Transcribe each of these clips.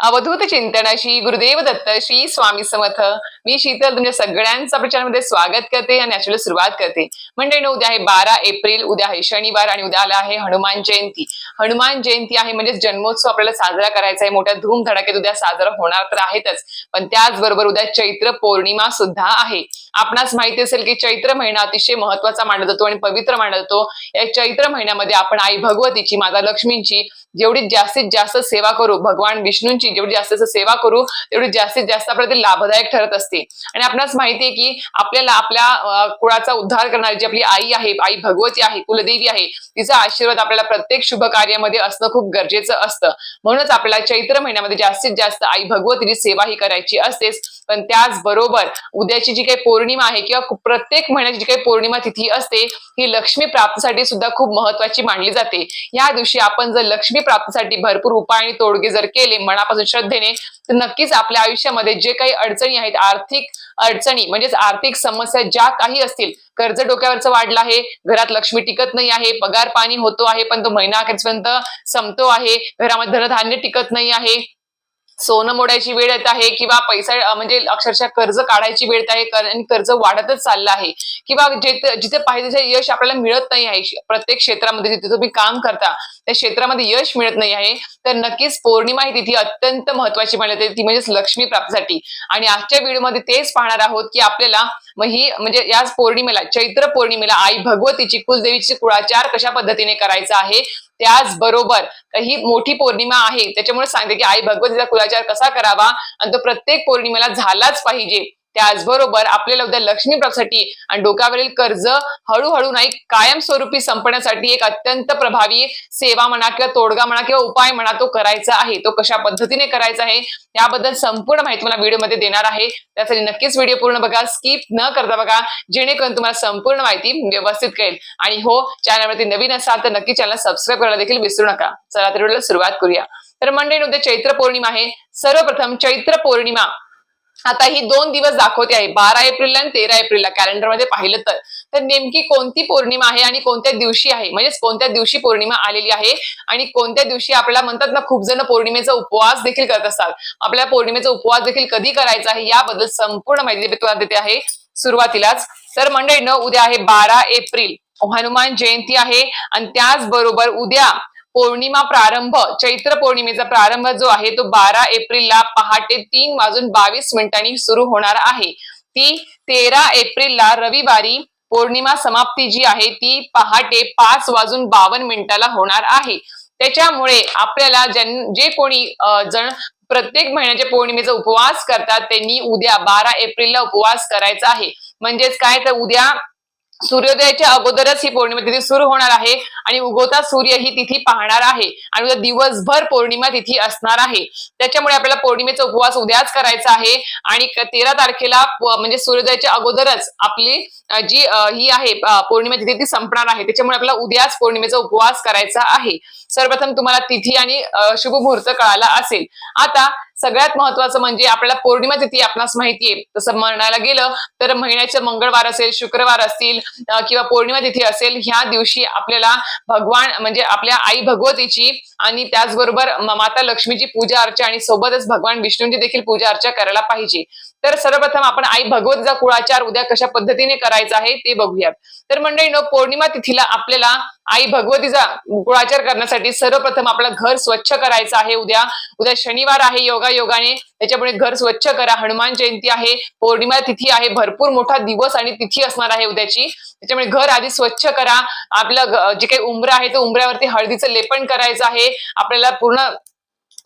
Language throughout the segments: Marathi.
अवधूत चिंतनाशी गुरुदेव दत्त श्री स्वामी समर्थ. मी शीतल तुमच्या सगळ्यांचा आपल्या स्वागत करते आणि याच्याला सुरुवात करते. म्हणजे उद्या आहे बारा एप्रिल उद्या आहे शनिवार आणि उद्याला आहे हनुमान जयंती. हनुमान जयंती आहे म्हणजे जन्मोत्सव आपल्याला साजरा करायचा आहे. मोठ्या धूमधडाक्यात उद्या साजरा होणार तर आहेतच. पण त्याचबरोबर उद्या चैत्र पौर्णिमा सुद्धा आहे. आपणास माहिती असेल की चैत्र महिना अतिशय महत्त्वाचा मानला जातो आणि पवित्र मानला जातो. या चैत्र महिन्यामध्ये आपण आई भगवतीची माता लक्ष्मींची जेवढी जास्तीत जास्त सेवा करू भगवान विष्णूंची जेवढी जास्त जास्त सेवा करू तेवढी जास्तीत जास्त आपल्याला ते लाभदायक ठरत असते. आणि आपणास माहिती आहे की आपल्याला आपल्या कुळाचा उद्धार करणारी जी आपली आई आहे आई भगवती आहे कुलदेवी आहे तिचा आशीर्वाद आपल्याला प्रत्येक शुभ कार्यामध्ये असणं खूप गरजेचं असतं. म्हणूनच आपल्याला चैत्र महिन्यामध्ये जास्तीत जास्त आई भगवतीची सेवा ही करायची असतेच. पण त्याचबरोबर उद्याची जी काही पौर्णिमा आहे किंवा प्रत्येक महिन्याची जी काही पौर्णिमा तिथी असते ही लक्ष्मी प्राप्तीसाठी सुद्धा खूप महत्वाची मानली जाते. या दिवशी आपण जर लक्ष्मी प्राप्तीसाठी भरपूर उपाय आणि तोडगे जर केले मनापासून श्रद्धेने तर नक्कीच आपल्या आयुष्यामध्ये जे काही अडचणी आहेत आर्थिक अडचणी म्हणजेच आर्थिक समस्या ज्या काही असतील कर्ज डोक्यावरचं वाढलं आहे घरात लक्ष्मी टिकत नाही आहे पगार पाणी होतो आहे पण तो महिना अखेरपर्यंत संपतो आहे घरामध्ये धनधान्य टिकत नाही आहे सोनं मोडायची वेळ येत आहे किंवा पैसा म्हणजे अक्षरशः कर्ज काढायची वेळ येत आहे आणि कर्ज वाढतच चाललं आहे. किंवा जिथे जिथे पाहिजे तिथे यश आपल्याला मिळत नाही आहे. प्रत्येक क्षेत्रामध्ये जिथे तुम्ही काम करता त्या क्षेत्रामध्ये यश मिळत नाही आहे. तर नक्कीच पौर्णिमा ही तिथी अत्यंत महत्वाची मानली जाते. ती म्हणजेच लक्ष्मी प्राप्तीसाठी. आणि आजच्या व्हिडिओमध्ये तेच पाहणार आहोत की आपल्याला मग ही म्हणजे याच पौर्णिमेला चैत्र पौर्णिमेला आई भगवतीची कुलदेवीची कुळाचार कशा पद्धतीने करायचा आहे त्याचबरोबर ही मोठी पौर्णिमा आहे. त्याच्यामुळे सांगते की आई भगवतीचा कुलाचार कसा करावा? आणि तो प्रत्येक पौर्णिमेला झालाच पाहिजे. त्याचबरोबर आपल्याला उद्या लक्ष्मी प्राप्तीसाठी आणि डोक्यावरील कर्ज हळूहळू नाही कायमस्वरूपी संपण्यासाठी एक अत्यंत प्रभावी सेवा म्हणा किंवा तोडगा म्हणा किंवा उपाय म्हणा तो करायचा आहे तो कशा पद्धतीने करायचा आहे याबद्दल संपूर्ण माहिती मला व्हिडिओमध्ये देणार आहे. त्यासाठी नक्कीच व्हिडिओ पूर्ण बघा स्किप न करता बघा जेणेकरून तुम्हाला संपूर्ण माहिती व्यवस्थित कळेल. आणि हो चॅनलवरती नवीन असाल तर नक्की चॅनल सबस्क्राईब करायला देखील विसरू नका. चला तर व्हिडिओला सुरुवात करूया. तर मंडळी उद्या चैत्र पौर्णिमा आहे. सर्वप्रथम चैत्र पौर्णिमा. आता ही दोन दिवस दाखवते आहे. बारा एप्रिल आणि तेरा एप्रिलला कॅलेंडरमध्ये पाहिलं तर. तर नेमकी कोणती पौर्णिमा आहे आणि कोणत्या दिवशी आहे? म्हणजेच कोणत्या दिवशी पौर्णिमा आलेली आहे? आणि कोणत्या दिवशी आपल्याला म्हणतात ना खूप जण पौर्णिमेचा उपवास देखील करत असतात. आपल्याला पौर्णिमेचा उपवास देखील कधी करायचा आहे याबद्दल संपूर्ण माहिती मी तुम्हाला देते आहे सुरुवातीलाच. तर मंडळी उद्या आहे बारा एप्रिल. हनुमान जयंती आहे. आणि त्याचबरोबर उद्या पौर्णिमा प्रारंभ चैत्र पौर्णिमेचा प्रारंभ जो आहे तो बारा एप्रिलला पहाटे तीन वाजून बावीस मिनिटांनी सुरू होणार आहे. ती तेरा एप्रिलला रविवारी पौर्णिमा समाप्ती जी आहे ती पहाटे पाच वाजून बावन्न मिनिटाला होणार आहे. त्याच्यामुळे आपल्याला ज्यां जे कोणी जण प्रत्येक महिन्याच्या पौर्णिमेचा उपवास करतात त्यांनी उद्या बारा एप्रिलला उपवास करायचा आहे. म्हणजेच काय? तर उद्या सूर्योदयाच्या अगोदरच ही पौर्णिमा तिथे सुरू होणार आहे. आणि उगवता सूर्य ही तिथी पाहणार आहे. आणि उद्या दिवसभर पौर्णिमा तिथी असणार आहे. त्याच्यामुळे आपल्याला पौर्णिमेचा उपवास उद्याच करायचा आहे. आणि तेरा तारखेला म्हणजे सूर्योदयाच्या अगोदरच आपली जी ही आहे पौर्णिमा तिथी ती संपणार आहे. त्याच्यामुळे आपल्याला उद्याच पौर्णिमेचा उपवास करायचा आहे. सर्वप्रथम तुम्हाला तिथी आणि शुभ मुहूर्त कळाला असेल. आता सगळ्यात महत्वाचं म्हणजे आपल्याला पौर्णिमा तिथी आपणास माहितीये तसं म्हणायला गेलं तर महिन्याचे मंगळवार असेल शुक्रवार असतील किंवा पौर्णिमा तिथी असेल ह्या दिवशी आपल्याला भगवान म्हणजे आपल्या आई भगवतीची आणि त्याचबरोबर माता लक्ष्मीची पूजा अर्चा आणि सोबतच भगवान विष्णूंची देखील पूजा अर्चा करायला पाहिजे. तर सर्वप्रथम आपण आई भगवतीचा कुळाचार उद्या कशा पद्धतीने करायचा आहे ते बघूयात. तर मंडळीनं पौर्णिमा तिथीला आपल्याला आई भगवतीचा कुळाचार करण्यासाठी सर्वप्रथम आपलं घर स्वच्छ करायचं आहे उद्या. उद्या शनिवार आहे योगा योगाने त्याच्यामुळे घर स्वच्छ करा. हनुमान जयंती आहे. पौर्णिमा तिथी आहे. भरपूर मोठा दिवस आणि तिथी असणार आहे उद्याची. त्याच्यामुळे घर आधी स्वच्छ करा. आपलं जे काही उमरा आहे तो उमऱ्यावरती हळदीचं लेपन करायचं आहे. आपल्याला पूर्ण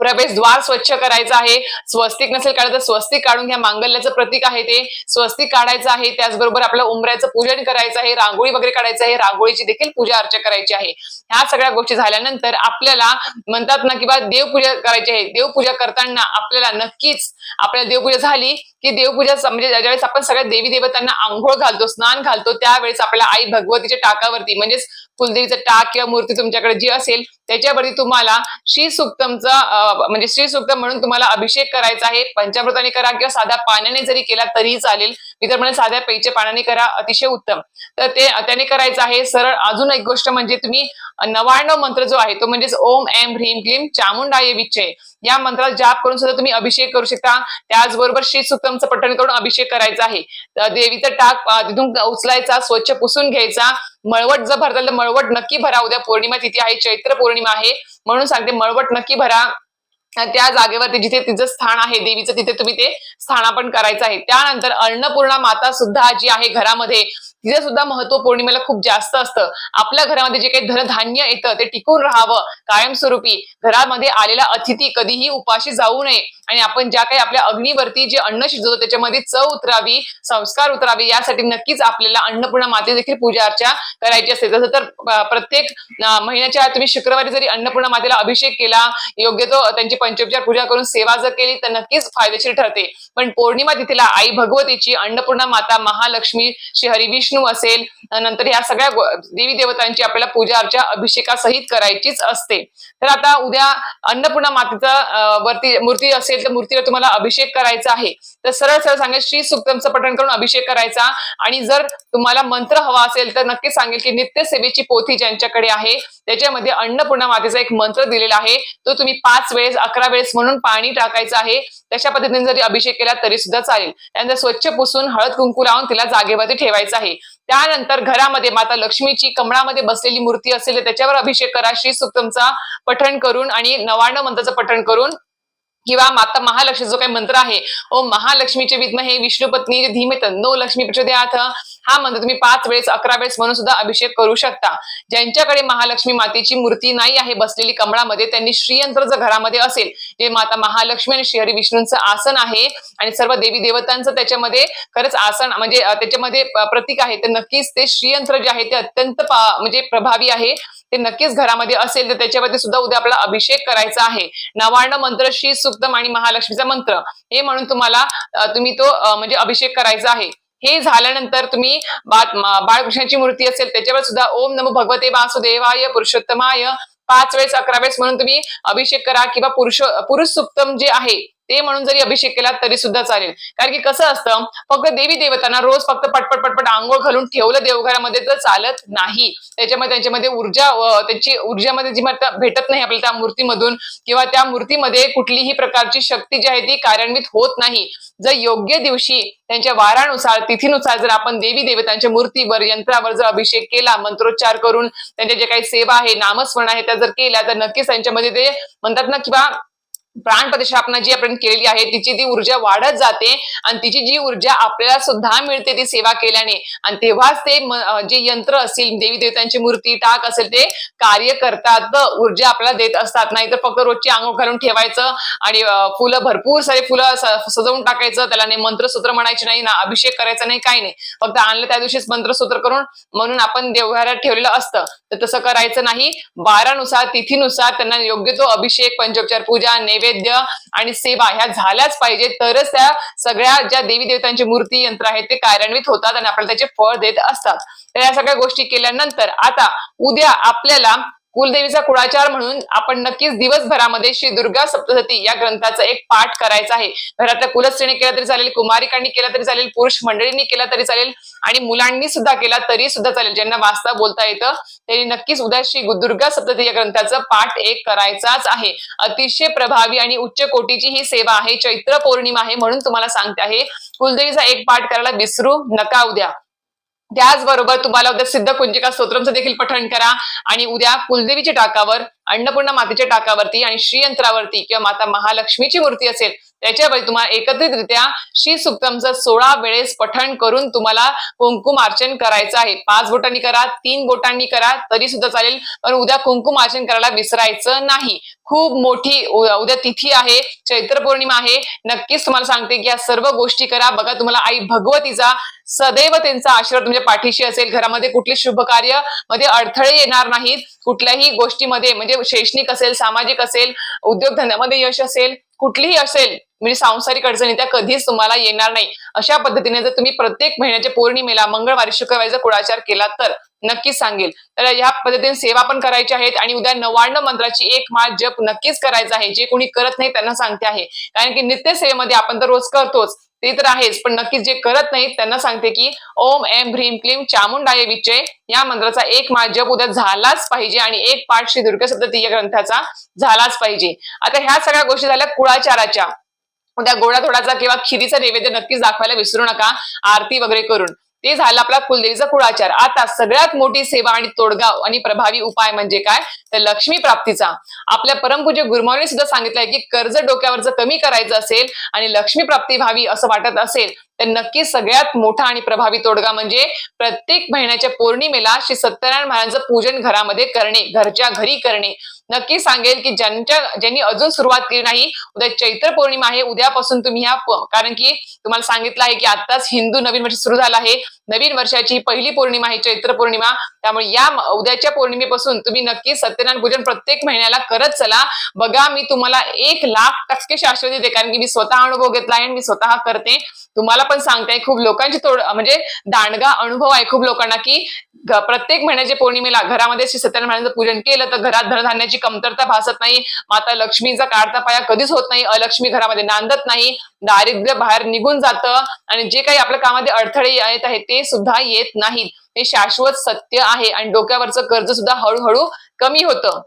प्रवेशद्वार स्वच्छ करायचं आहे. स्वस्तिक नसेल काढलं स्वस्तिक काढून घ्या. मांगल्याचं प्रतीक आहे ते. स्वस्तिक काढायचं आहे. त्याचबरोबर आपलं उमऱ्याचं पूजन करायचं आहे. रांगोळी वगैरे काढायचं आहे. रांगोळीची देखील पूजा अर्चा करायची आहे. ह्या सगळ्या गोष्टी झाल्यानंतर आपल्याला म्हणतात ना किंवा देवपूजा करायची आहे. देवपूजा करताना आपल्याला नक्कीच आपल्याला देवपूजा झाली की देवपूजा म्हणजे ज्यावेळेस आपण सगळ्या देवी देवतांना आंघोळ घालतो स्नान घालतो त्यावेळेस आपल्याला आई भगवतीच्या टाकावरती म्हणजेच कुलदेवीचं टाक किंवा मूर्ती तुमच्याकडे जी असेल त्याच्यावरती तुम्हाला श्री सुक्तमचा म्हणजे श्री सुक्तम म्हणून तुम्हाला अभिषेक करायचा आहे. पंचामृताने करा किंवा साध्या पाण्याने जरी केला तरीही चालेल. मी तर म्हणजे साध्या पेच्या पाण्याने करा अतिशय उत्तम. तर ते त्याने करायचं आहे. सरळ अजून एक गोष्ट म्हणजे तुम्ही नवाण्णव मंत्र जो आहे तो म्हणजेच ओम एम ह्रीम क्लीम चामुंडाय विच्छे या मंत्राला जाप करून सुद्धा तुम्ही अभिषेक करू शकता. त्याचबरोबर श्री सुक्तमचं पठण करून अभिषेक करायचा आहे. देवीचा टाक तिथून उचलायचा स्वच्छ पुसून घ्यायचा. मळवट जर भरताल तर मळवट नक्की भरा. उद्या पौर्णिमा तिथी आहे चैत्र पौर्णिमा आहे. म्हणून सांगते मळवट नक्की भरा. त्या जागेवरती जिथे तिचं स्थान आहे देवीचं तिथे तुम्ही ते स्थानापन करायचं आहे. त्यानंतर अन्नपूर्णा माता सुद्धा जी आहे घरामध्ये तिचं सुद्धा महत्त्व पौर्णिमेला खूप जास्त असतं. आपल्या घरामध्ये जे काही धनधान्य येतं ते टिकून राहावं कायमस्वरूपी. घरामध्ये आलेला अतिथी कधीही उपाशी जाऊ नये. आणि आपण ज्या काही आपल्या अग्नीवरती जे अन्न शिजवतो त्याच्यामध्ये चव उतरावी संस्कार उतरावे यासाठी नक्कीच आपल्याला अन्नपूर्णा माते देखील पूजा अर्चा करायची असते. तसं तर प्रत्येक महिन्याच्या तुम्ही शुक्रवारी जरी अन्नपूर्णा मातेला अभिषेक केला योग्य तो त्यांची पंचोपचार पूजा करून सेवा जर केली तर नक्कीच फायदेशीर ठरते. पण पौर्णिमा तिथीला आई भगवतीची अन्नपूर्णा माता महालक्ष्मी श्री हरिविष्णू असेल नंतर ह्या सगळ्या देवी देवतांची आपल्याला पूजा अर्चा अभिषेकासहित करायचीच असते. तर आता उद्या अन्नपूर्णा मातेचा वरती मूर्ती असेल तर मूर्तीला तुम्हाला अभिषेक करायचा आहे. तर सरळ सरळ सांगेल श्री सुक्तमचं पठण करून अभिषेक करायचा. आणि जर तुम्हाला मंत्र हवा असेल तर नक्की सांगेल की नित्य सेवेची पोथी ज्यांच्याकडे आहे त्याच्यामध्ये अन्नपूर्णा मातेचा एक मंत्र दिलेला आहे. तो तुम्ही पाच वेळेस अकरा वेळेस म्हणून पाणी टाकायचं आहे. तशा पद्धतीने जरी अभिषेक केला तरी सुद्धा चालेल. त्यानंतर स्वच्छ पुसून हळद कुंकू लावून तिला जागेवरती ठेवायचं आहे. त्यानंतर घरामध्ये माता लक्ष्मीची कमळामध्ये बसलेली मूर्ती असेल तर त्याच्यावर अभिषेक करा. श्री सुक्तमचा पठण करून आणि नवाण्णव मंत्राचं पठण करून किंवा माता महालक्ष्मी जो काही मंत्र आहे ओ महालक्ष्मीचे विद्महे विष्णुपत्नी धीमे नो लक्ष्मी प्रचोदयाथ हा मंत्र तुम्ही पाच वेळेस अकरा वेळेस म्हणून सुद्धा अभिषेक करू शकता. ज्यांच्याकडे महालक्ष्मी मातेची मूर्ती नाही आहे बसलेली कमळामध्ये त्यांनी श्रीयंत्र जर घरामध्ये असेल जे माता महालक्ष्मी आणि श्रीहरी विष्णूंचं आसन आहे आणि सर्व देवी देवतांचं त्याच्यामध्ये खरंच आसन म्हणजे त्याच्यामध्ये प्रतीक आहे तर नक्कीच ते श्रीयंत्र जे आहे ते अत्यंत म्हणजे प्रभावी आहे. ते नक्कीच घरामध्ये असेल तर त्याच्यावरती सुद्धा उद्या आपला अभिषेक करायचा आहे. नवार्ण मंत्र श्री सुक्तम आणि महालक्ष्मीचा मंत्र. हे म्हणून तुम्हाला तुम्ही तो म्हणजे अभिषेक करायचा आहे. हे झाल्यानंतर तुम्ही बा- बाळकृष्णाची मूर्ती असेल त्याच्यावर सुद्धा ओम नमो भगवते वासुदेवाय पुरुषोत्तमाय. पाच वेळेस अकरा वेळेस म्हणून तुम्ही अभिषेक करा किंवा पुरुष पुरुष सुप्तम जे आहे ते म्हणून जरी अभिषेक केला तरी सुद्धा चालेल. कारण की कसं असतं फक्त देवी देवतांना रोज फक्त पटपट पटपट आंघोळ घालून ठेवलं देवघरामध्ये तर चालत नाही. त्याच्यामध्ये त्यांच्यामध्ये ऊर्जा त्यांची ऊर्जामध्ये जी भेटत नाही आपल्याला त्या मूर्तीमधून किंवा त्या मूर्तीमध्ये कुठलीही प्रकारची शक्ती जी आहे ती कार्यान्वित होत नाही. जर योग्य दिवशी त्यांच्या वारानुसार तिथीनुसार जर आपण देवी देवतांच्या मूर्तीवर यंत्रावर जर अभिषेक केला मंत्रोच्चार करून त्यांच्या जे काही सेवा आहे नामस्मरण आहे त्या जर केल्या तर नक्कीच त्यांच्यामध्ये ते म्हणतात ना किंवा प्राण प्रतिष्ठापना जी आपण केलेली आहे तिची ती ऊर्जा वाढत जाते आणि तिची जी ऊर्जा आपल्याला सुद्धा मिळते ती सेवा केल्याने. आणि तेव्हाच ते जे यंत्र असतील देवी देवतांची मूर्ती टाक असेल ते कार्य करतात. ऊर्जा आपल्याला देत असतात. नाहीतर फक्त रोजची आंघोळ घालून ठेवायचं आणि फुलं भरपूर सारे फुलं सजवून टाकायचं. त्याला नाही मंत्रसूत्र म्हणायचे नाही ना अभिषेक करायचा नाही काही नाही. फक्त आणलं त्या दिवशीच मंत्रसूत्र करून म्हणून आपण देवघरात ठेवलेलं असतं. तर तसं करायचं नाही. वारानुसार तिथीनुसार त्यांना योग्य तो अभिषेक पंचोपचार पूजा नैवेद्य आणि सेवा ह्या झाल्याच पाहिजे तरच त्या सगळ्या ज्या देवी देवतांची मूर्ती यंत्र आहेत ते कार्यान्वित होतात आणि आपल्याला त्याचे फळ देत असतात. तर या सगळ्या गोष्टी केल्यानंतर आता उद्या आपल्याला कुलदेवीचा कुळाचार म्हणून आपण नक्कीच दिवसभरामध्ये श्री दुर्गा सप्तशती या ग्रंथाचा एक पाठ करायचा आहे. घरातल्या कुलस्त्रीने केला तरी चालेल कुमारिकांनी केला तरी चालेल पुरुष मंडळींनी केला तरी चालेल आणि मुलांनी सुद्धा केला तरी सुद्धा चालेल. ज्यांना वाचता बोलता येतं त्यांनी नक्कीच उद्या श्री दुर्गा सप्तती या ग्रंथाचा पाठ एक करायचाच आहे. अतिशय प्रभावी आणि उच्च कोटीची ही सेवा आहे. चैत्र पौर्णिमा आहे म्हणून तुम्हाला सांगते आहे. कुलदेवीचा एक पाठ करायला विसरू नका उद्या. त्याचबरोबर तुम्हाला उद्या सिद्ध कुंजिका स्तोत्रमचं देखील पठण करा. आणि उद्या कुलदेवीच्या टाकावर अन्नपूर्णा मातेच्या टाकावरती आणि श्रीयंत्रावरती किंवा माता महालक्ष्मीची मूर्ती असेल त्याच्यावरती तुम्हाला एकत्रितरित्या श्री सुक्तमचं सोळा वेळेस पठण करून तुम्हाला कुंकुम अर्चन करायचं आहे. पाच बोटांनी करा तीन बोटांनी करा तरी सुद्धा चालेल. पण उद्या कुंकुम अर्चन करायला विसरायचं नाही. खूप मोठी उद्या तिथी आहे चैत्र पौर्णिमा आहे. नक्कीच तुम्हाला सांगते की या सर्व गोष्टी करा. बघा तुम्हाला आई भगवतीचा सदैव त्यांचा आशीर्वाद तुमच्या पाठीशी असेल. घरामध्ये कुठले शुभ कार्यमध्ये अडथळे येणार नाहीत. कुठल्याही गोष्टीमध्ये म्हणजे शैक्षणिक असेल सामाजिक असेल उद्योगधंद्यामध्ये यश असेल कुठलीही असेल म्हणजे सांसारिक अडचणी त्या कधीच तुम्हाला येणार नाही. अशा पद्धतीने जर तुम्ही प्रत्येक महिन्याच्या पौर्णिमेला मंगळवारी शुक्रवारीचा कुळाचार केला तर नक्कीच सांगेल. तर ह्या पद्धतीने सेवा पण करायच्या आहेत आणि उद्या नव्याण्णव मंत्राची एक माळ जप नक्कीच करायचा आहे. जे कोणी करत नाही त्यांना सांगते आहे. कारण की नित्य सेवेमध्ये आपण तर रोज करतोच ते तर आहेच. पण नक्कीच जे करत नाहीत त्यांना सांगते की ओम एम भ्रीम क्लीम चामुंडाय विचय या मंत्राचा एक माळ जप उद्या झालाच पाहिजे आणि एक पाठ श्री दुर्गा सप्तती या ग्रंथाचा झालाच पाहिजे. आता ह्या सगळ्या गोष्टी झाल्या कुळाचाराच्या. उद्या गोडा थोडाचा किंवा खिरीचा नैवेद्य नक्कीच दाखवायला विसरू नका आरती वगैरे करून. ते झालं आपला कुलदेवीचा कुळाचार. आता सगळ्यात मोठी सेवा आणि तोडगा आणि प्रभावी उपाय म्हणजे काय? तर लक्ष्मी प्राप्तीचा. आपल्या परमपूज्य गुरुमाने सुद्धा सांगितलंय की कर्ज डोक्यावरचं कमी करायचं असेल आणि लक्ष्मी प्राप्ती व्हावी असं वाटत असेल तर नक्कीच सगळ्यात मोठा आणि प्रभावी तोडगा म्हणजे प्रत्येक महिन्याच्या पौर्णिमेला श्री सत्यनारायण महाराजांचं पूजन घरामध्ये करणे घरच्या घरी करणे. नक्की सांगेल की ज्यांच्या ज्यांनी अजून सुरुवात केली नाही उद्या चैत्र पौर्णिमा आहे उद्यापासून तुम्ही ह्या कारण की तुम्हाला सांगितलं आहे की आताच हिंदू नवीन वर्ष सुरू झालं आहे. नवीन वर्षाची पहिली पौर्णिमा आहे चैत्र पौर्णिमा. त्यामुळे या उद्याच्या पौर्णिमेपासून तुम्ही नक्की सत्यनारायण पूजन प्रत्येक महिन्याला करत चला. बघा मी तुम्हाला एक लाख टक्के शाश्वत देते कारण की मी स्वतः अनुभव घेतला आहे आणि मी स्वतः करते. तुम्हाला पण सांगते खूप लोकांची थोडं म्हणजे दांडगा अनुभव आहे खूप लोकांना की प्रत्येक महिन्याच्या पौर्णिमेला घरामध्ये श्री सत्यनारायण पूजन केलं तर घरात धनधान्याची कमतरता भासत नाही. माता लक्ष्मीचा काढता पाया कधीच होत नाही. अलक्ष्मी घरामध्ये नांदत नाही. दारिद्र्य बाहेर निघून जातं आणि जे काही आपल्या कामामध्ये अडथळे येत आहेत ते सुद्धा येत नाहीत. हे शाश्वत सत्य आहे आणि डोक्यावरचं कर्ज सुद्धा हळूहळू कमी होतं.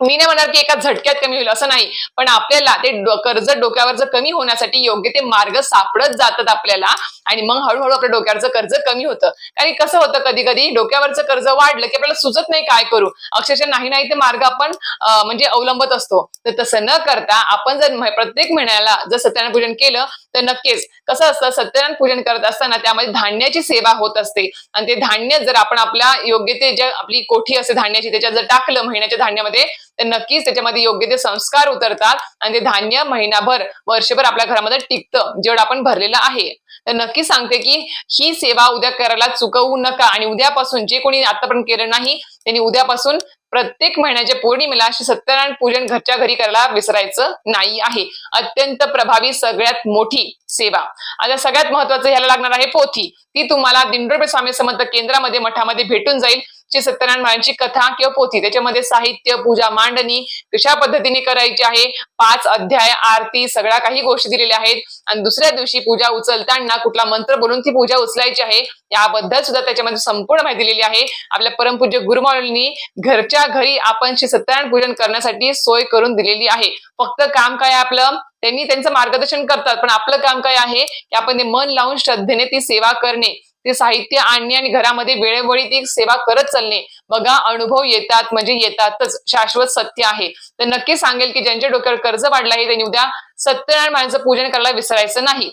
मी नाही म्हणणार की एका झटक्यात कमी होईल असं नाही. पण आपल्याला ते कर्ज डोक्यावरचं कमी होण्यासाठी योग्य ते मार्ग सापडत जातात आपल्याला आणि मग हळूहळू आपल्या डोक्यावरचं कर्ज कमी होतं. कारण कसं होतं कधी कधी डोक्यावरचं कर्ज वाढलं की आपल्याला सुचत नाही काय करू. अक्षरशः नाही नाही ते मार्ग आपण म्हणजे अवलंबत असतो. तर तसं न करता आपण जर प्रत्येक महिन्याला जर सत्यनारायण पूजन केलं तर नक्कीच कसं असतं सत्यनारायण पूजन करत असताना त्यामध्ये धान्याची सेवा होत असते. आणि ते धान्य जर आपण आपल्या योग्य ते जे आपली कोठी असते धान्याची त्याच्यात जर टाकलं महिन्याच्या धान्यामध्ये तर नक्कीच त्याच्यामध्ये योग्य ते संस्कार उतरतात आणि ते धान्य महिनाभर वर्षभर आपल्या घरामध्ये टिकतं जेवढं आपण भरलेलं आहे. तर नक्की सांगते की ही सेवा उद्या करायला चुकवू नका आणि उद्यापासून जे कोणी आतापर्यंत केलं नाही त्यांनी उद्यापासून प्रत्येक महिन्याच्या पौर्णिमेला श्री सत्यनारायण पूजन घरच्या घरी करायला विसरायचं नाही आहे. अत्यंत प्रभावी सगळ्यात मोठी सेवा. आता सगळ्यात महत्वाचं ह्याला लागणार आहे पोथी. ती तुम्हाला दिंडोरपे स्वामी समर्थ केंद्रामध्ये मठामध्ये भेटून जाईल. श्री सत्यनारायण महाराजांची कथा किंवा पोथी. त्याच्यामध्ये साहित्य पूजा मांडणी कशा पद्धतीने करायची आहे? पाच अध्याय आरती सगळ्या काही गोष्टी दिलेल्या आहेत. आणि दुसऱ्या दिवशी पूजा उचलताना कुठला मंत्र बोलून ती पूजा उचलायची आहे याबद्दल सुद्धा त्याच्यामध्ये संपूर्ण माहिती दिलेली आहे. आपल्या परमपूज्य गुरुमाऊलींनी घरच्या घरी आपण श्री सत्यनारायण पूजन करण्यासाठी सोय करून दिलेली आहे. फक्त काम काय आपलं? त्यांनी त्यांचं मार्गदर्शन करतात पण आपलं काम काय आहे? की आपण ते मन लावून श्रद्धेने ती सेवा करणे. ते साहित्य आणणे आणि घरामध्ये वेळोवेळी ती सेवा करत चालणे. बघा अनुभव येतात म्हणजे येतातच. शाश्वत सत्य आहे. तर नक्की सांगेल की ज्यांच्या डोक्यावर कर्ज वाढलं आहे त्यांनी उद्या सत्यनारायण महाराजांचं पूजन करायला विसरायचं नाही.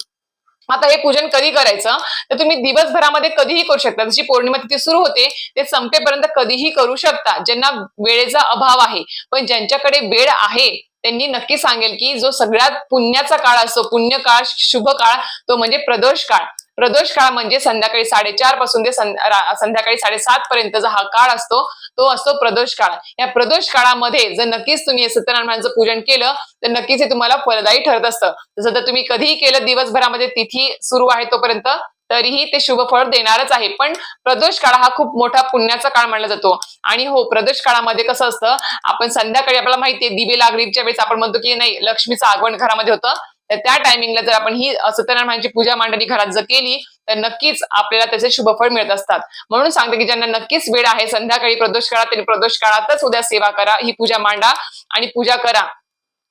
आता हे पूजन कधी करायचं? तर तुम्ही दिवसभरामध्ये कधीही करू शकता. जशी पौर्णिमा तिथे सुरू होते ते संपेपर्यंत कधीही करू शकता ज्यांना वेळेचा अभाव आहे. पण ज्यांच्याकडे वेळ आहे त्यांनी नक्की सांगेल की जो सगळ्यात पुण्याचा काळ असतो पुण्य काळ शुभ काळ तो म्हणजे प्रदोष काळ. प्रदोष काळ म्हणजे संध्याकाळी साडेचारपासून ते संध्याकाळी साडेसात पर्यंतचा हा काळ असतो तो असतो प्रदोष काळ. या प्रदोष काळामध्ये जर नक्कीच तुम्ही हे पूजन केलं तर नक्कीच हे तुम्हाला फलदायी ठरत असतं. जसं तर तुम्ही कधीही केलं दिवसभरामध्ये तिथी सुरू आहे तोपर्यंत तरीही ते शुभ फळ देणारच आहे. पण प्रदोष काळ हा खूप मोठा पुण्याचा काळ मानला जातो. आणि हो प्रदोष काळामध्ये कसं असतं आपण संध्याकाळी आपल्याला माहितीये दिवे लागलीच्या वेळेस आपण म्हणतो की नाही लक्ष्मीचं आगमन घरामध्ये होतं. तर त्या टायमिंगला जर आपण ही सत्यनारायण पूजा मांडणी घरात जर केली तर नक्कीच आपल्याला त्याचे शुभफळ मिळत असतात. म्हणून सांगते की ज्यांना नक्कीच वेळ आहे संध्याकाळी प्रदोष काळात त्यांनी प्रदोष काळातच उद्या सेवा करा ही पूजा मांडा आणि पूजा करा.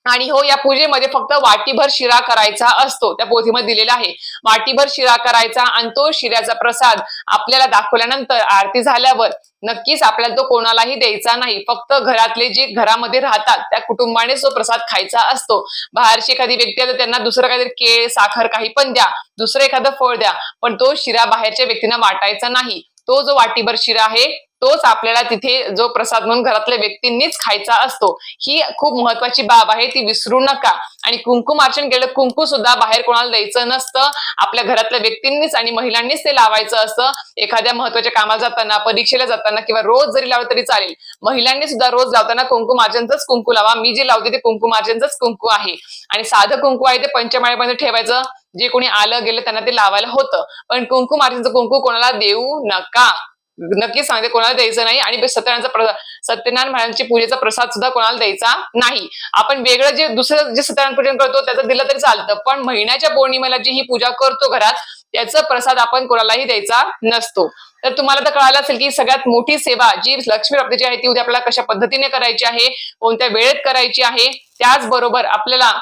आणि हो या पूजेमध्ये फक्त वाटीभर शिरा करायचा असतो. त्या पोथीमध्ये दिलेला आहे. वाटीभर शिरा करायचा आणि तो शिऱ्याचा प्रसाद आपल्याला दाखवल्यानंतर आरती झाल्यावर नक्कीच आपल्याला तो कोणालाही द्यायचा नाही. फक्त घरातले जे घरामध्ये राहतात त्या कुटुंबाने तो प्रसाद खायचा असतो. बाहेरची एखादी व्यक्ती आली त्यांना दुसरं काहीतरी केळ साखर काही पण द्या. दुसरं एखादं फळ द्या. पण तो शिरा बाहेरच्या व्यक्तींना वाटायचा नाही. तो जो वाटीभर शिरा आहे तोच आपल्याला तिथे जो प्रसाद म्हणून घरातल्या व्यक्तींनीच खायचा असतो. ही खूप महत्वाची बाब आहे ती विसरू नका. आणि कुंकुमार्चन केलं कुंकू सुद्धा बाहेर कोणाला द्यायचं नसतं. आपल्या घरातल्या व्यक्तींनीच आणि महिलांनीच ते लावायचं असतं. एखाद्या महत्त्वाच्या कामाला जाताना परीक्षेला जाताना किंवा रोज जरी लावलं तरी चालेल. महिलांनी सुद्धा रोज लावताना कुंकुमार्चनचंच कुंकू लावा. मी जे लावते ते कुंकुमार्चनचंच कुंकू आहे. आणि साधं कुंकू आहे ते पंचमाळ्यामध्ये ठेवायचं. जे कोणी आलं गेलं त्यांना ते लावायला होतं. पण कुंकू मार्चनचं कुंकू कोणाला देऊ नका. नक्की सांगते कोणाला द्यायचं नाही आणि सत्यनारायणचा सत्यनारायण महाराजांची पूजेचा प्रसाद सुद्धा कोणाला द्यायचा नाही. आपण वेगळं जे दुसरं जे सत्यनारायण पूजन करतो त्याचं दिलं तरी चालतं. पण महिन्याच्या पौर्णिमेला जी ही पूजा करतो घरात त्याचा प्रसाद आपण कोणालाही द्यायचा नसतो. तर तुम्हाला तर कळालं असेल की सगळ्यात मोठी सेवा जी लक्ष्मी प्राप्तीची आहे ती उद्या आपल्याला कशा पद्धतीने करायची आहे कोणत्या वेळेत करायची आहे त्याचबरोबर आपल्याला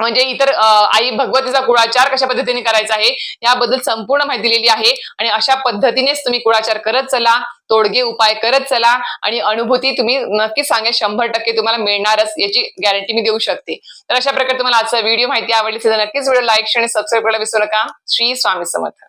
म्हणजे इतर आई भगवतीचा कुळाचार कशा पद्धतीने करायचा आहे याबद्दल संपूर्ण माहिती दिलेली आहे. आणि अशा पद्धतीनेच तुम्ही कुळाचार करत चला तोडगे उपाय करत चला आणि अनुभूती तुम्ही नक्कीच सांगे शंभर टक्के तुम्हाला मिळणारच याची गॅरंटी मी देऊ शकते. तर अशा प्रकारे तुम्हाला आजचा व्हिडिओ माहिती आवडली तर नक्कीच व्हिडिओ लाईक आणि सबस्क्राईब करायला विसरू नका. श्री स्वामी समर्थ.